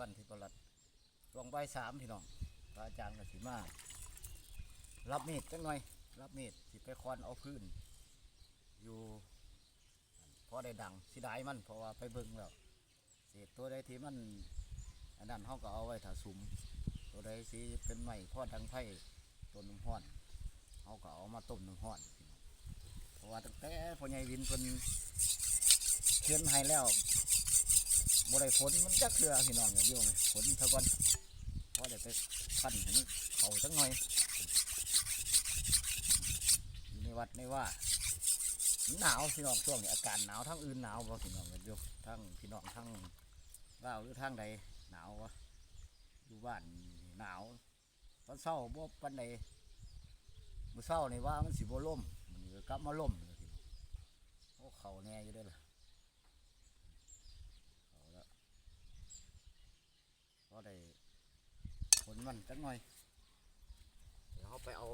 วันที่ประหลัดช่วงบ่ายสามพี่น้องพระอาจารย์กสิมา รับมีดจังหน่อย รับมีดสิไปคอนเอาพื้น อยู่พอได้ดังสิได้มันเพราะว่าไปเบิ่งแล้วเศษตัวใดที่มันอันนั้นเขาก็เอาไว้ถ้าสุม ตัวใดสิเป็นไม้พอดังไผ่ต้นน้ำห้อนเขาก็เอามาต้มน้ำห้อนพี่น้องเพราะว่าตั้งแต่พ่อใหญ่วินเพิ่นเขียนให้แล้ว บ่ได้ผลมันจักเทื่อพี่น้องอย่าเดียวเลยผลเท่าก่อนพอได้ไปพันให้มันเขาจังหน่อยอยู่ในวัดในว่าหนาวพี่น้องช่วงนี้อากาศหนาวทั้งอื่นหนาวบ่พี่น้องกันอยู่ทั้งพี่น้องทั้งลาวหรือทางใดหนาววะอยู่บ้านหนาวตอนเช้าบ่ปันใดมื้อเช้านี่ว่ามันสิบ่ล่มมันก็กลับมาล่มเลยทีโอ้เขาแน่อยู่ด้อล่ะเขาแล้วก็ได้ผล มันจักหน่อย เดี๋ยวเขาไปเอา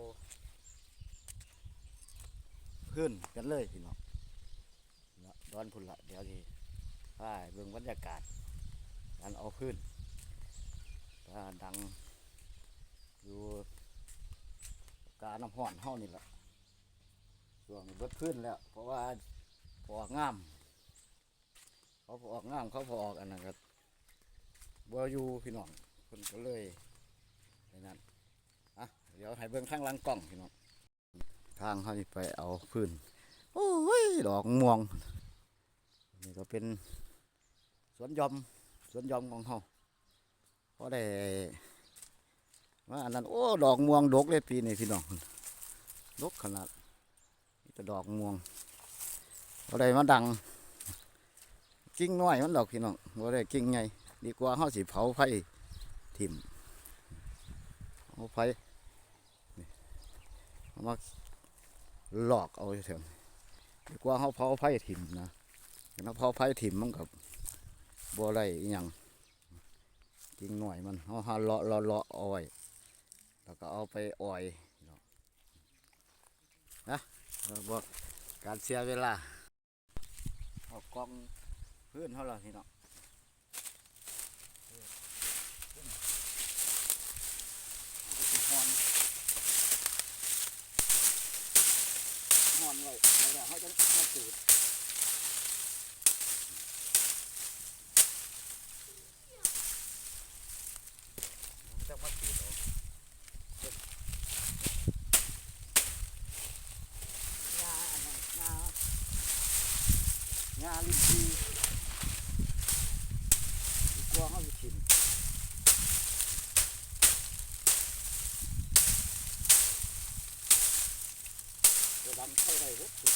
พื้นกันเลยพี่น้องเนี่ยดอนพุ่นละเดี๋ยวทีไปเบิ่งบรรยากาศการเอาพื้นถ้าดังอยู่กาน้ำห้อนเฮานี่แหละช่วงนี้เบิดขึ้นแล้ว เพราะว่าพอออกงาม เขาพอออกงามเขาพอออกอันนั้นก็บัวอยู่พี่น้องคนก็เลย ในนั้นอะเดี๋ยวให้เบิ่งข้างหลังกล้องพี่น้องทางเขาไปเอาพื้นโอ้ยดอกม่วงนี่ก็เป็นสวนยอมสวนยอมของเขาพอได้ว่าอันนั้นโอ้ดอกม่วงดกเลยปีนี้พี่น้องดกขนาดนี่แต่ดอกม่วงพอได้มาดังกิ่งน้อยมันดอกพี่น้องพอได้กิ่งใหญ่ดีกว่าเฮาสิเผาไฟถิ่ม เอาไฟนี่เอามาหลอกเอาเถอะดีกว่าเฮาเผาไฟถิ่มนะถ้าเผาไฟถิ่มมันกับบัวไรอหยังกิ่งหน่อยมันเอาหาเลาะเลาะเลาะอาไว้แล้วก็เอาไปอ่อยนะบอกการเสียเวลาเอากองพื้นเขาละพี่น้องเอาไป หอนหอนไว้แล้วเขาจะมาจูดผมจะมาตีดเอาเฮ็ดงาอันนั้นงางาลิ้นจีอีกกวางเขาอยู่ถิ่นจะ ดังไข่ได้เฮ็ดถิ่น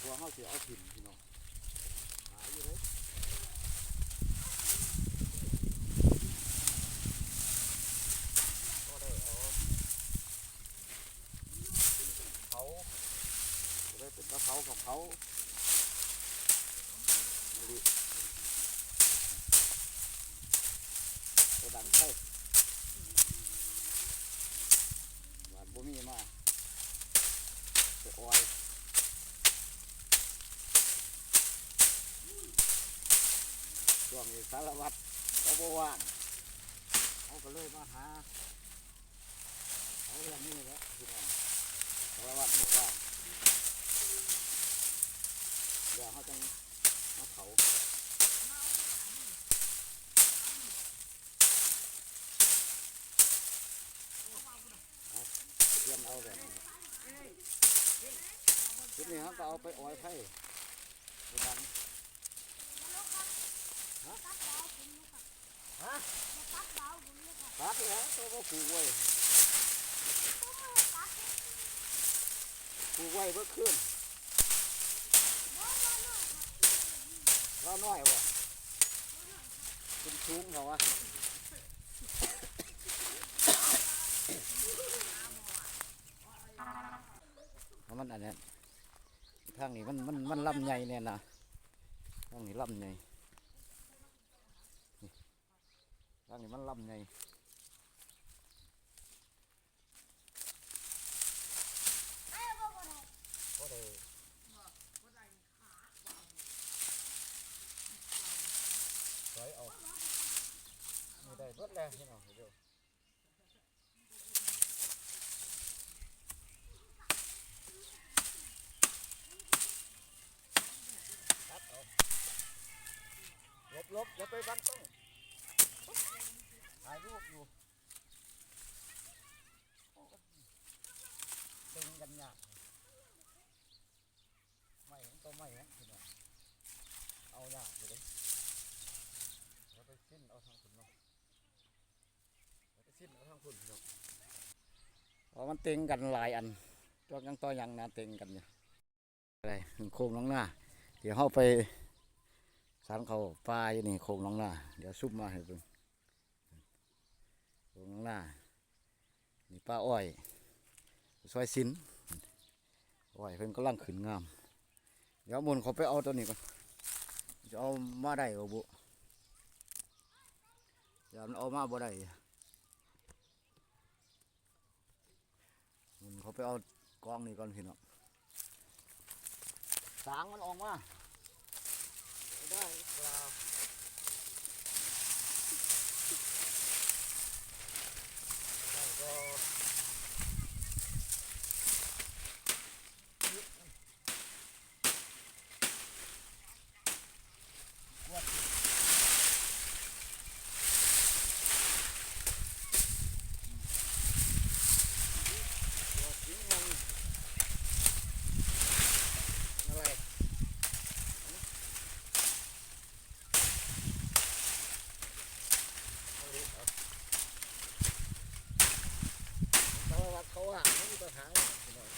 กวเขาสิเอาถิ่นพี่น้องหาอยู่เลยก็ได้เอาเขาได้เป็นกระเพรากับเขาดิไปดันไข่หวานบ่ มีมาไปออยช่วงนี้สารวัตรเขาบว่างเขาก็เลยมาหาเอาเรื่องนี้แหละพี่น้องสารวัตรบอกว่าเดี๋ยวเขาจะมาเผาเตรี ยมเอาแบบนี้ทีนี้เขาก็เอาไปอ้อยไผ่ไปดันฮะฮะตัดแล้วตัวก็ผูกไว้ผูกไว้เพื่อขึ้นเราน้อยบ่ขึ้นสูงเหรอวะเอา มันอันนี้ทางนี้มันมันมันลำใหญ่เนี่ยนะทางนี้ลำใหญ่ทางนี้มันลำใหญ่ก็ได้สวยเอานี่ได้เบิดแล้วพี่น้องเดี๋ยวตัดเอาลบลบ อย่าไปบังต้องถ่ายรูปอยู่ตึงกันยากไม่มันก็ไม่นะพี่น้องเอายากอยู่เลยเราไปสิ้นเอาทางคุณเนาะเราไปสิ้นเอาทางคุณเนาะเพราะมันเต็งกันหลายอันตัวยังต่อยังนะเต็งกันอยู่อะไรโค้งน้องหน้า เดี๋ยวเข้าไป สารเขาปลาอยู่นี่โค้งน้องหน้าเดี๋ยวซุปมาให้เบิ่งโค้งน้องหน้านี่ป้าอ้อยซอยสินอ้อยเพิ่นกำลังขึ้นงาม เดี๋ยวมนเขาไปเอาตัวนี้ก่อนจะเอามาได้บ่บุอย่ามันเอามาบ่ได้มันเขาไปเอากองนี่ก่อนพี่น้องสางมันออกมา ได้เปล่าได้ก็วัด ตัวทิ้งมันอะไรเอาดิเอาเขาว่าเขาว่าไม่มีปัญหาหรอกพี่น้อง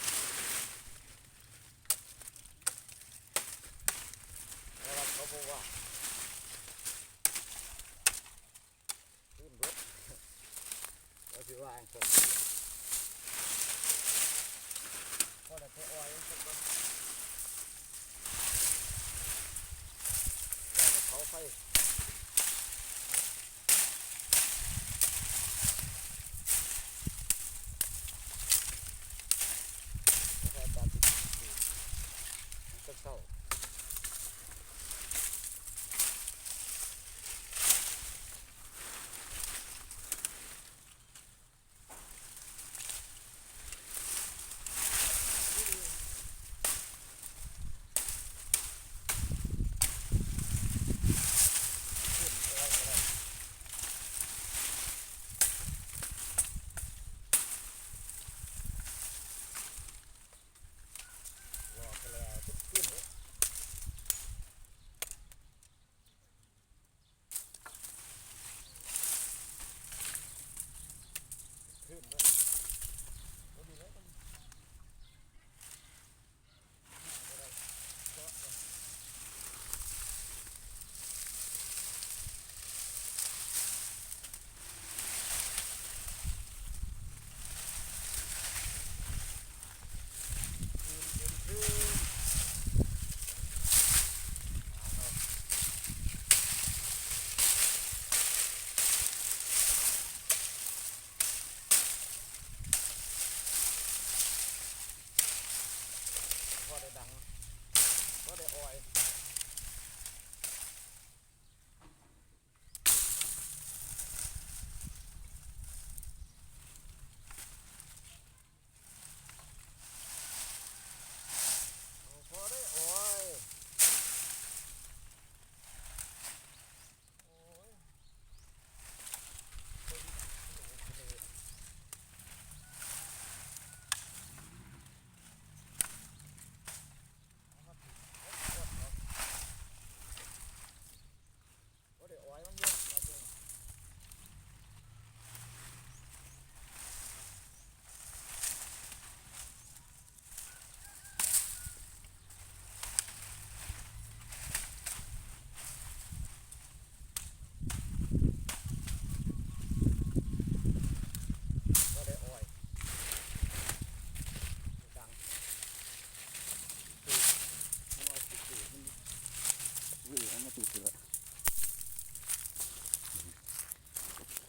เขาว่าเขาบอกว่าขึ้นรถเราสิว่าอันคน พอ ได้ไปอ้อยสักคนแล้วก็เขาไฟ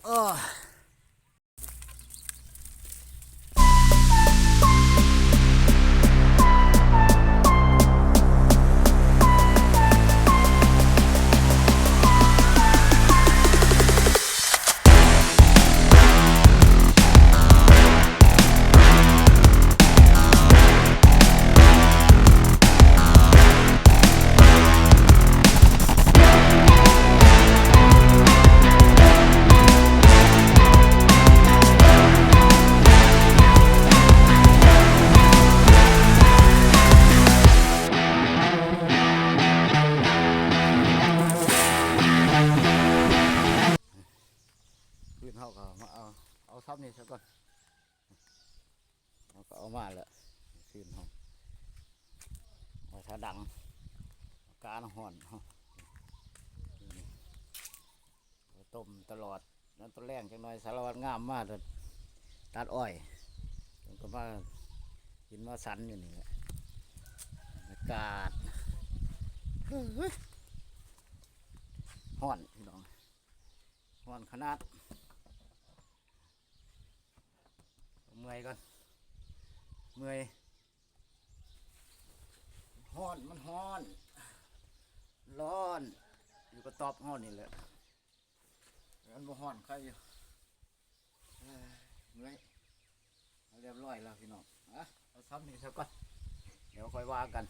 เเราเอามาแล้วขึ้นห้องเอาถ้าดังเอาการห่อนเฮานี่เอาต้มตลอดนั้นตัวแรงจังหน่อยสารวัตรงามมากเลยตัดอ้อยมันก็มากินมาสันอยู่นี่แหละอากาศห่อนพี่น้องห่อนขนาดเมื่อยก่อน เมื่อยห้อนมันห้อน ร้อน อยู่กระตอบห้อนนี่แหละมันบ่ห้อนใครอยู่เอ้ยเมื่อยเอาเรียบร้อยแล้วพี่น้องอะเอาซ้ำนี่ซะก่อนเดี๋ยวค่อยว่ากัน